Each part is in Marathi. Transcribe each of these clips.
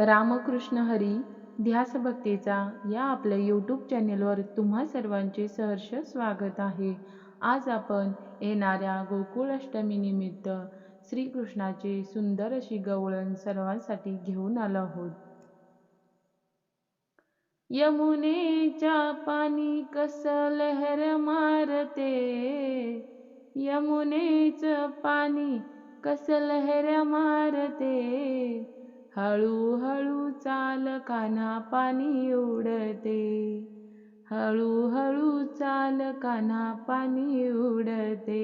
रामकृष्ण हरी ध्यास भक्तीचा या आपल्या यूट्यूब चॅनेलवर तुम्हा सर्वांचे सहर्ष स्वागत आहे. आज आपण येणाऱ्या गोकुळाष्टमीनिमित्त श्रीकृष्णाचे सुंदर अशी गवळण सर्वांसाठी घेऊन आलो आहोत. यमुनेच्या पाणी कस लहर मारते? यमुनेच पाणी कस लहर मारते? हळूहळू चाल कान्हा पाणी उडते. हळूहळू चाल कान्हा पाणी उडते.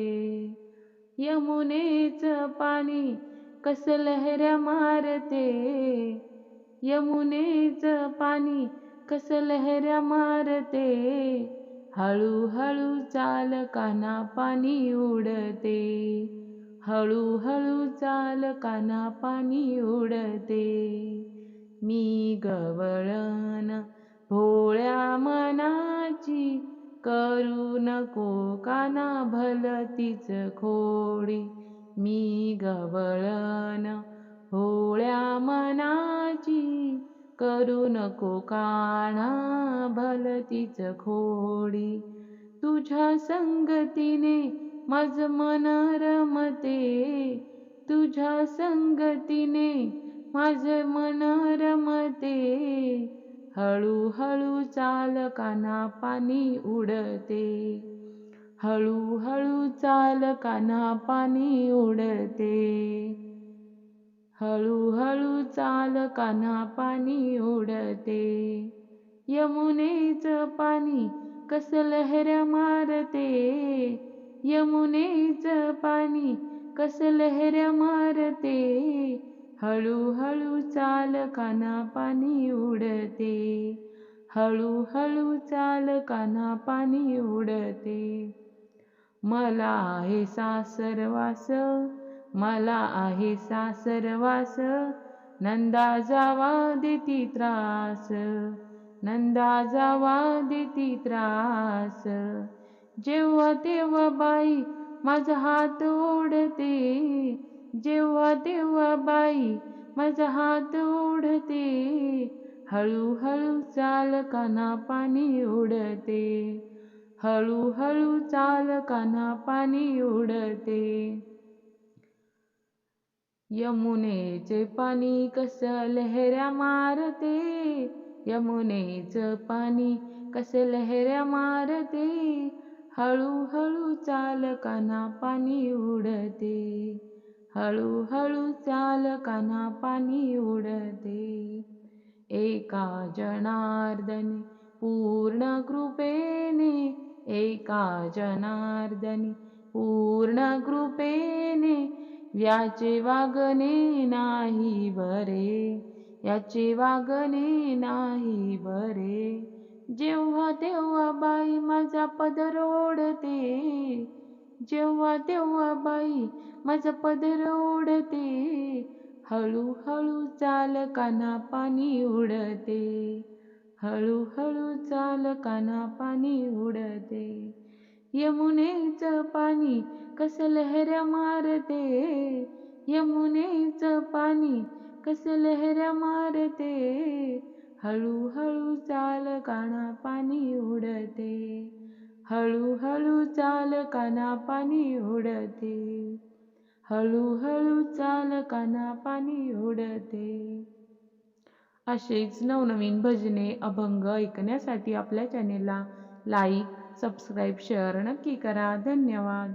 यमुनेच पाणी कस लहऱ्या मारते. यमुनेच पाणी कस लहऱ्या मारते. हळूहळू चाल कान्हा पाणी उडते. हळूहळू चाल काना पाणी उडते. मी गवळण भोळ्या मनाची करू नको काना भलतीच खोडी. मी गवळण भोळ्या मनाची करू नको काना भलतीच खोडी. तुझ्या संगतीने माझ मन रमते तुझ्या संगतीने माझ मन रमते हळूहळू चाल काना पाणी उडते. हळूहळू चाल काना पाणी उडते. हळूहळू चाल काना पाणी उडते. यमुनेच पाणी कस लहर मारते. यमुनेच पाणी कस लहऱ्या मारते. हळूहळू चाल काना पाणी उडते. हळूहळू चाल काना पाणी उडते. मला आहे सासरवास मला आहे सासरवास नंदा जावा देती त्रास नंदा जावा देती त्रास. जेव्हा तेव्हा बाई माझा हात ओढते जेव्हा तेव्हा बाई माझा हात ओढते हळूहळू चालकाना पाणी उडते हळूहळू चालकाना पाणी उडते. यमुनेचे पाणी कस लहऱ्या मारते यमुनेचं पाणी कस लहऱ्या मारते हळूहळू चालकाना पाणी उडते. हळूहळू चालकाना पाणी उडते. एका जनार्दनी पूर्ण कृपेने एका जनार्दनी पूर्ण कृपेने याचे वागणे नाही बरे याचे वागणे नाही बरे. जेव्हा तेव्हा बाई माझा पदर ओढते जेव्हा तेव्हा बाई माझा पदर ओढते हळूहळू चाल काना पाणी उडते हळूहळू चाल काना पाणी उडते. यमुनेच पाणी कस लहऱ्या मारते यमुनेच पाणी कस लहऱ्या मारते हळूहळू चाल काना पाणी उडते. हळूहळू चाल काना पाणी उडते. हळूहळू चाल काना पाणी उडते. असेच नवनवीन भजने अभंग ऐकण्यासाठी आपल्या चॅनेलला लाईक सबस्क्राईब शेअर नक्की करा. धन्यवाद.